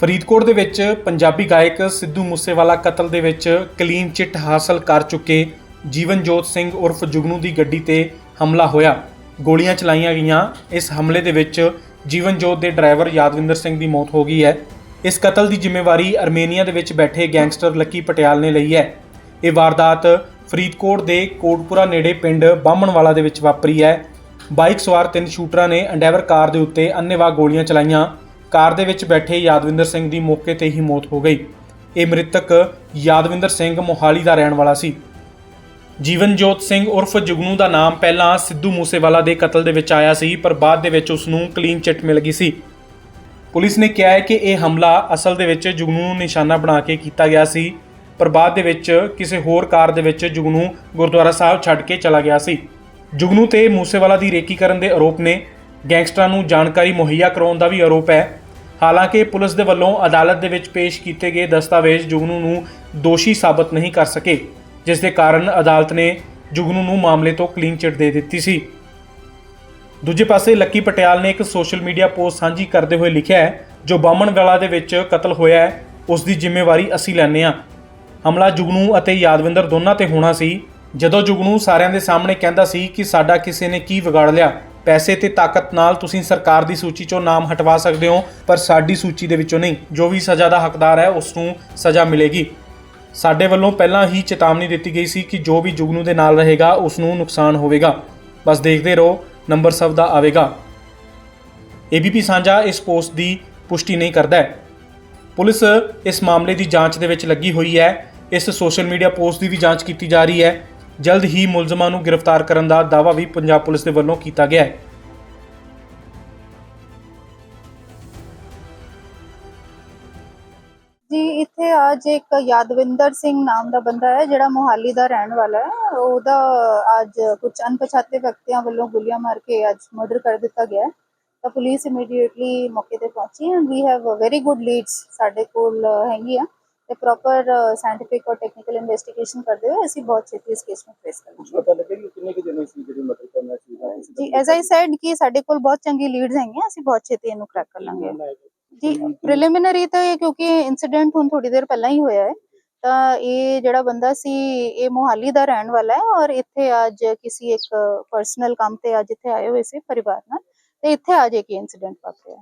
ਫਰੀਦਕੋਟ ਦੇ ਵਿੱਚ ਪੰਜਾਬੀ ਗਾਇਕ ਸਿੱਧੂ ਮੂਸੇਵਾਲਾ ਕਤਲ ਦੇ ਵਿੱਚ ਕਲੀਨ ਚਿੱਟ ਹਾਸਲ ਕਰ ਚੁੱਕੇ ਜੀਵਨਜੋਤ ਸਿੰਘ ਉਰਫ ਜੁਗਨੂ ਦੀ ਗੱਡੀ ਤੇ ਹਮਲਾ ਹੋਇਆ। ਗੋਲੀਆਂ ਚਲਾਈਆਂ ਗਈਆਂ। ਇਸ ਹਮਲੇ ਦੇ ਵਿੱਚ ਜੀਵਨਜੋਤ ਦੇ ਡਰਾਈਵਰ ਯਾਦਵਿੰਦਰ ਸਿੰਘ ਦੀ ਮੌਤ ਹੋ ਗਈ ਹੈ। ਇਸ ਕਤਲ ਦੀ ਜ਼ਿੰਮੇਵਾਰੀ ਅਰਮੇਨੀਆ ਦੇ ਵਿੱਚ ਬੈਠੇ ਗੈਂਗਸਟਰ ਲੱਕੀ ਪਟਿਆਲ ਨੇ ਲਈ ਹੈ। ਇਹ ਵਾਰਦਾਤ ਫਰੀਦਕੋਟ ਦੇ ਕੋਟਪੁਰਾ ਨੇੜੇ ਪਿੰਡ ਬਾਹਮਣਵਾਲਾ ਦੇ ਵਿੱਚ ਵਾਪਰੀ ਹੈ। ਬਾਈਕ ਸਵਾਰ ਤਿੰਨ ਸ਼ੂਟਰਾਂ ਨੇ ਅੰਡੈਵਰ ਕਾਰ ਦੇ ਉੱਤੇ ਅੰਨ੍ਹੇਵਾਹ ਗੋਲੀਆਂ ਚਲਾਈਆਂ। ਕਾਰ ਦੇ ਵਿੱਚ ਬੈਠੇ ਯਾਦਵਿੰਦਰ ਸਿੰਘ ਦੀ ਮੌਕੇ ਤੇ ਹੀ ਮੌਤ ਹੋ ਗਈ। ਇਹ ਮ੍ਰਿਤਕ ਯਾਦਵਿੰਦਰ ਸਿੰਘ ਮੋਹਾਲੀ ਦਾ ਰਹਿਣ ਵਾਲਾ ਸੀ। ਜੀਵਨਜੋਤ ਸਿੰਘ ਉਰਫ ਜੁਗਨੂ ਦਾ ਨਾਮ ਪਹਿਲਾਂ ਸਿੱਧੂ ਮੂਸੇਵਾਲਾ ਦੇ ਕਤਲ ਦੇ ਵਿੱਚ ਆਇਆ ਸੀ, ਪਰ ਬਾਅਦ ਦੇ ਵਿੱਚ ਉਸ ਨੂੰ ਕਲੀਨ ਚਿੱਟ ਮਿਲ ਗਈ ਸੀ। ਪੁਲਿਸ ਨੇ ਕਿਹਾ ਹੈ ਕਿ ਇਹ ਹਮਲਾ ਅਸਲ ਦੇ ਵਿੱਚ ਜੁਗਨੂ ਨੂੰ ਨਿਸ਼ਾਨਾ ਬਣਾ ਕੇ ਕੀਤਾ ਗਿਆ ਸੀ, ਪਰ ਬਾਅਦ ਦੇ ਵਿੱਚ ਕਿਸੇ ਹੋਰ ਕਾਰ ਦੇ ਵਿੱਚ ਜੁਗਨੂ ਗੁਰਦੁਆਰਾ ਸਾਹਿਬ ਛੱਡ ਕੇ ਚਲਾ ਗਿਆ ਸੀ। ਜੁਗਨੂ ਤੇ ਮੂਸੇਵਾਲਾ ਦੀ ਰੇਕੀ ਕਰਨ ਦੇ ਆਰੋਪ ਨੇ ਗੈਂਗਸਟਰਾਂ ਨੂੰ ਜਾਣਕਾਰੀ ਮੁਹੱਈਆ ਕਰਾਉਣ ਦਾ ਵੀ ਆਰੋਪ ਹੈ। ਹਾਲਾਂਕਿ ਪੁਲਿਸ ਦੇ ਵੱਲੋਂ ਅਦਾਲਤ ਦੇ ਵਿੱਚ ਪੇਸ਼ ਕੀਤੇ ਗਏ ਦਸਤਾਵੇਜ਼ ਜੁਗਨੂ ਨੂੰ ਦੋਸ਼ੀ ਸਾਬਤ ਨਹੀਂ ਕਰ ਸਕੇ, ਜਿਸ ਦੇ ਕਾਰਨ ਅਦਾਲਤ ਨੇ ਜੁਗਨੂ ਨੂੰ ਮਾਮਲੇ ਤੋਂ ਕਲੀਨ ਚਿੱਟ ਦੇ ਦਿੱਤੀ ਸੀ। ਦੂਜੇ ਪਾਸੇ ਲੱਕੀ ਪਟਿਆਲ ਨੇ ਇੱਕ ਸੋਸ਼ਲ ਮੀਡੀਆ ਪੋਸਟ ਸਾਂਝੀ ਕਰਦੇ ਹੋਏ ਲਿਖਿਆ ਹੈ, ਜੋ ਬਾਮਣਗਲਾ ਦੇ ਵਿੱਚ ਕਤਲ ਹੋਇਆ ਹੈ, ਉਸ ਦੀ ਜ਼ਿੰਮੇਵਾਰੀ ਅਸੀਂ ਲੈਂਦੇ ਹਾਂ। ਹਮਲਾ ਜੁਗਨੂ ਅਤੇ ਯਾਦਵਿੰਦਰ ਦੋਨਾਂ ਤੇ ਹੋਣਾ ਸੀ, ਜਦੋਂ ਜੁਗਨੂ ਸਾਰਿਆਂ ਦੇ ਸਾਹਮਣੇ ਕਹਿੰਦਾ ਸੀ ਕਿ ਸਾਡਾ ਕਿਸੇ ਨੇ ਕੀ ਵਿਗਾੜ ਲਿਆ। ਪੈਸੇ ਤੇ ਤਾਕਤ ਨਾਲ ਤੁਸੀਂ ਸਰਕਾਰ ਦੀ ਸੂਚੀ ਚੋਂ ਨਾਮ ਹਟਵਾ ਸਕਦੇ ਹੋ, ਪਰ ਸਾਡੀ ਸੂਚੀ ਦੇ ਵਿੱਚੋਂ ਨਹੀਂ। ਜੋ ਵੀ ਸਜ਼ਾ ਦਾ ਹੱਕਦਾਰ ਹੈ, ਉਸ ਨੂੰ ਸਜ਼ਾ ਮਿਲੇਗੀ। ਸਾਡੇ ਵੱਲੋਂ ਪਹਿਲਾਂ ਹੀ ਚੇਤਾਵਨੀ ਦਿੱਤੀ ਗਈ ਸੀ ਕਿ ਜੋ ਵੀ ਜੁਗਨੂ ਦੇ ਨਾਲ ਰਹੇਗਾ, ਉਸ ਨੂੰ ਨੁਕਸਾਨ ਹੋਵੇਗਾ। ਬਸ ਦੇਖਦੇ ਰਹੋ, ਨੰਬਰ ਸਭ ਦਾ ਆਵੇਗਾ। ਏਬੀਪੀ ਸਾਂਝਾ ਇਸ ਪੋਸਟ ਦੀ ਪੁਸ਼ਟੀ ਨਹੀਂ ਕਰਦਾ ਹੈ। ਪੁਲਿਸ ਇਸ ਮਾਮਲੇ ਦੀ ਜਾਂਚ ਦੇ ਵਿੱਚ ਲੱਗੀ ਹੋਈ ਹੈ। ਇਸ ਸੋਸ਼ਲ ਮੀਡੀਆ ਪੋਸਟ ਦੀ ਵੀ ਜਾਂਚ ਕੀਤੀ ਜਾ ਰਹੀ ਹੈ। ਜਲਦ ਹੀ ਮੁਲਜ਼ਮਾਂ ਨੂੰ ਗ੍ਰਿਫਤਾਰ ਕਰਨ ਦਾ ਦਾਅਵਾ ਵੀ ਪੰਜਾਬ ਪੁਲਿਸ ਦੇ ਵੱਲੋਂ ਕੀਤਾ ਗਿਆ ਹੈ। ਜੀ, ਇੱਥੇ ਅੱਜ ਇੱਕ ਯਾਦਵਿੰਦਰ ਸਿੰਘ ਨਾਮ ਦਾ ਬੰਦਾ ਹੈ, ਜਿਹੜਾ ਮੋਹਾਲੀ ਦਾ ਰਹਿਣ ਵਾਲਾ ਹੈ। ਉਹਦਾ ਅੱਜ ਕੁਝ ਅਣਪਛਾਤੇ ਵਿਅਕਤੀਆਂ ਵੱਲੋਂ ਗੋਲੀਆਂ ਮਾਰ ਕੇ ਅੱਜ ਮਰਡਰ ਕਰ ਦਿੱਤਾ ਗਿਆ ਹੈ। ਤਾਂ ਪੁਲਿਸ ਇਮੀਡੀਏਟਲੀ ਮੌਕੇ ਤੇ ਪਹੁੰਚੀ and we have very good leads ਸਾਡੇ ਕੋਲ ਹੈਗੀ ਆ। ਤੇ ਪ੍ਰੋਪਰ ਸਾਇੰਟੀਫਿਕ ਔਰ ਟੈਕਨੀਕਲ ਇਨਵੈਸਟੀਗੇਸ਼ਨ ਕਰਦੇ ਹੋਏ ਅਸੀਂ ਬਹੁਤ ਛੇਤੀ ਇਸ ਕੇਸ ਨੂੰ ਟ੍ਰੇਸ ਕਰਾਂਗੇ। ਪਤਾ ਲੱਗਿਆ ਕਿ ਕਿੰਨੇ ਕੁ ਜਣੇ ਸੀ ਜਿਹੜੇ ਮਰਡਰ ਕਰਨਾ ਸੀ? ਜੀ ਐਜ਼ ਆਈ ਸੈਡ ਕਿ ਸਾਡੇ ਕੋਲ ਬਹੁਤ ਚੰਗੀ ਲੀਡਸ ਹੈਗੀਆਂ ਅਸੀਂ ਬਹੁਤ ਛੇਤੀ ਇਹਨੂੰ ਕ੍ਰੈਕ ਕਰ ਲਾਂਗੇ। ਜੀ ਪ੍ਰੀਲਿਮਿਨਰੀ ਤਾਂ ਇਹ ਕਿਉਂਕਿ ਇਨਸੀਡੈਂਟ ਹੁਣ ਥੋੜੀ ਦੇਰ ਪਹਿਲਾਂ ਹੀ ਹੋਇਆ ਹੈ ਤਾਂ ਇਹ ਜਿਹੜਾ ਬੰਦਾ ਸੀ ਇਹ ਮੋਹਾਲੀ ਦਾ ਰਹਿਣ ਵਾਲਾ ਹੈ ਔਰ ਇੱਥੇ ਅੱਜ ਕਿਸੇ ਇੱਕ ਪਰਸਨਲ ਕੰਮ ਤੇ ਅੱਜ ਇੱਥੇ ਆਏ ਹੋਏ ਸੀ ਪਰਿਵਾਰ ਨਾਲ ਤੇ ਇੱਥੇ ਅੱਜ ਇੱਕ ਇਨਸੀਡੈਂਟ ਵਾਪਰਿਆ।